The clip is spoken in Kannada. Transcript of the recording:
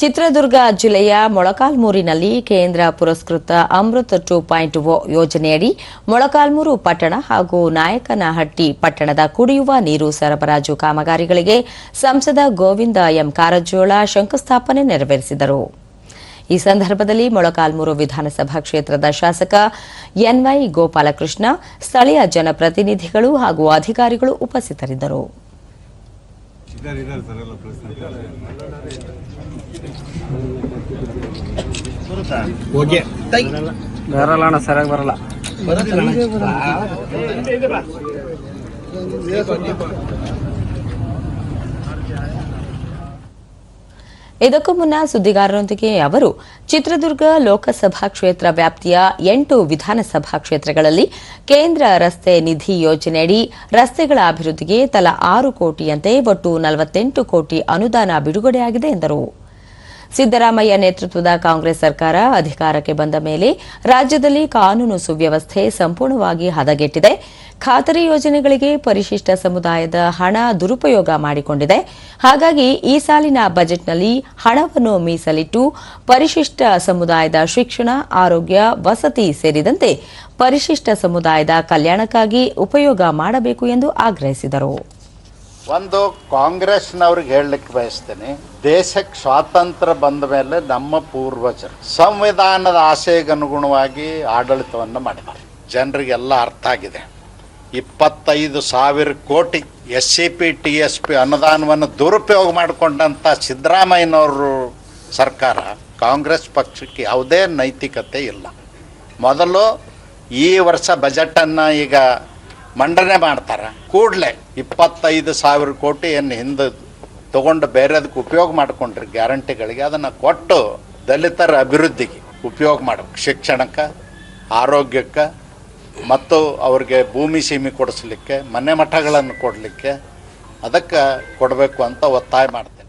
ಚಿತ್ರದುರ್ಗ ಜಿಲ್ಲೆಯ ಮೊಳಕಾಲ್ಮೂರಿನಲ್ಲಿ ಕೇಂದ್ರ ಪುರಸ್ಕೃತ ಅಮೃತ್ ಟೂ ಪಾಯಿಂಟ್ ಒ ಯೋಜನೆಯಡಿ ಮೊಳಕಾಲ್ಮೂರು ಪಟ್ಟಣ ಹಾಗೂ ನಾಯಕನಹಟ್ಟಿ ಪಟ್ಟಣದ ಕುಡಿಯುವ ನೀರು ಸರಬರಾಜು ಕಾಮಗಾರಿಗಳಿಗೆ ಸಂಸದ ಗೋವಿಂದ ಎಂ ಕಾರಜೋಳ ಶಂಕುಸ್ಥಾಪನೆ ನೆರವೇರಿಸಿದರು. ಈ ಸಂದರ್ಭದಲ್ಲಿ ಮೊಳಕಾಲ್ಮೂರು ವಿಧಾನಸಭಾ ಕ್ಷೇತ್ರದ ಶಾಸಕ ಎನ್ವೈ ಗೋಪಾಲಕೃಷ್ಣ, ಸ್ಥಳೀಯ ಜನಪ್ರತಿನಿಧಿಗಳು ಹಾಗೂ ಅಧಿಕಾರಿಗಳು ಉಪಸ್ಥಿತರಿದ್ದರು. ಓಕೆ ಬರಲ್ಲ ಅಣ್ಣ ಸರಿಯಾಗಿ ಬರಲ್ಲ. ಇದಕ್ಕೂ ಮುನ್ನ ಸುದ್ದಿಗಾರರೊಂದಿಗೆ ಅವರು ಚಿತ್ರದುರ್ಗ ಲೋಕಸಭಾ ಕ್ಷೇತ್ರ ವ್ಯಾಪ್ತಿಯ ಎಂಟು ವಿಧಾನಸಭಾ ಕ್ಷೇತ್ರಗಳಲ್ಲಿ ಕೇಂದ್ರ ರಸ್ತೆ ನಿಧಿ ಯೋಜನೆಯಡಿ ರಸ್ತೆಗಳ ಅಭಿವೃದ್ಧಿಗೆ ತಲಾ ಆರು ಕೋಟಿಯಂತೆ ಒಟ್ಟು ನಲವತ್ತೆಂಟು ಕೋಟಿ ಅನುದಾನ ಬಿಡುಗಡೆಯಾಗಿದೆ ಎಂದರು. ಸಿದ್ದರಾಮಯ್ಯ ನೇತೃತ್ವದ ಕಾಂಗ್ರೆಸ್ ಸರ್ಕಾರ ಅಧಿಕಾರಕ್ಕೆ ಬಂದ ಮೇಲೆ ರಾಜ್ಯದಲ್ಲಿ ಕಾನೂನು ಸುವ್ಯವಸ್ಥೆ ಸಂಪೂರ್ಣವಾಗಿ ಹದಗೆಟ್ಟಿದೆ. ಖಾತರಿ ಯೋಜನೆಗಳಿಗೆ ಪರಿಶಿಷ್ಟ ಸಮುದಾಯದ ಹಣ ದುರುಪಯೋಗ ಮಾಡಿಕೊಂಡಿದೆ. ಹಾಗಾಗಿ ಈ ಸಾಲಿನ ಬಜೆಟ್ನಲ್ಲಿ ಹಣವನ್ನು ಮೀಸಲಿಟ್ಟು ಪರಿಶಿಷ್ಟ ಸಮುದಾಯದ ಶಿಕ್ಷಣ, ಆರೋಗ್ಯ, ವಸತಿ ಸೇರಿದಂತೆ ಪರಿಶಿಷ್ಟ ಸಮುದಾಯದ ಕಲ್ಯಾಣಕ್ಕಾಗಿ ಉಪಯೋಗ ಮಾಡಬೇಕು ಎಂದು ಆಗ್ರಹಿಸಿದರು. ಒಂದು ಕಾಂಗ್ರೆಸ್ನವ್ರಿಗೆ ಹೇಳಲಿಕ್ಕೆ ಬಯಸ್ತೇನೆ, ದೇಶಕ್ಕೆ ಸ್ವಾತಂತ್ರ್ಯ ಬಂದ ಮೇಲೆ ನಮ್ಮ ಪೂರ್ವಜರು ಸಂವಿಧಾನದ ಆಶೆಗೆ ಅನುಗುಣವಾಗಿ ಆಡಳಿತವನ್ನು ಮಾಡಿದ್ದಾರೆ. ಜನರಿಗೆಲ್ಲ ಅರ್ಥ ಆಗಿದೆ. ಇಪ್ಪತ್ತೈದು ಸಾವಿರ ಕೋಟಿ S C P T S P ಅನುದಾನವನ್ನು ದುರುಪಯೋಗ ಮಾಡಿಕೊಂಡಂಥ ಸಿದ್ದರಾಮಯ್ಯನವರು ಸರ್ಕಾರ ಕಾಂಗ್ರೆಸ್ ಪಕ್ಷಕ್ಕೆ ಯಾವುದೇ ನೈತಿಕತೆ ಇಲ್ಲ. ಮೊದಲು ಈ ವರ್ಷ ಬಜೆಟನ್ನು ಈಗ ಮಂಡನೆ ಮಾಡ್ತಾರೆ. ಕೂಡಲೇ ಇಪ್ಪತ್ತೈದು ಸಾವಿರ ಕೋಟಿ ಏನು ಹಿಂದೆ ತಗೊಂಡು ಬೇರೆದಕ್ಕೆ ಉಪಯೋಗ ಮಾಡಿಕೊಂಡ್ರಿ ಗ್ಯಾರಂಟಿಗಳಿಗೆ ಅದನ್ನು ಕೊಟ್ಟು ದಲಿತರ ಅಭಿವೃದ್ಧಿಗೆ ಉಪಯೋಗ ಮಾಡಬೇಕು. ಶಿಕ್ಷಣಕ್ಕೆ, ಆರೋಗ್ಯಕ್ಕೆ ಮತ್ತು ಅವ್ರಿಗೆ ಭೂಮಿ ಸೀಮೆ ಕೊಡಿಸ್ಲಿಕ್ಕೆ, ಮನೆ ಮಠಗಳನ್ನು ಕೊಡಲಿಕ್ಕೆ ಅದಕ್ಕೆ ಕೊಡಬೇಕು ಅಂತ ಒತ್ತಾಯ ಮಾಡ್ತೇನೆ.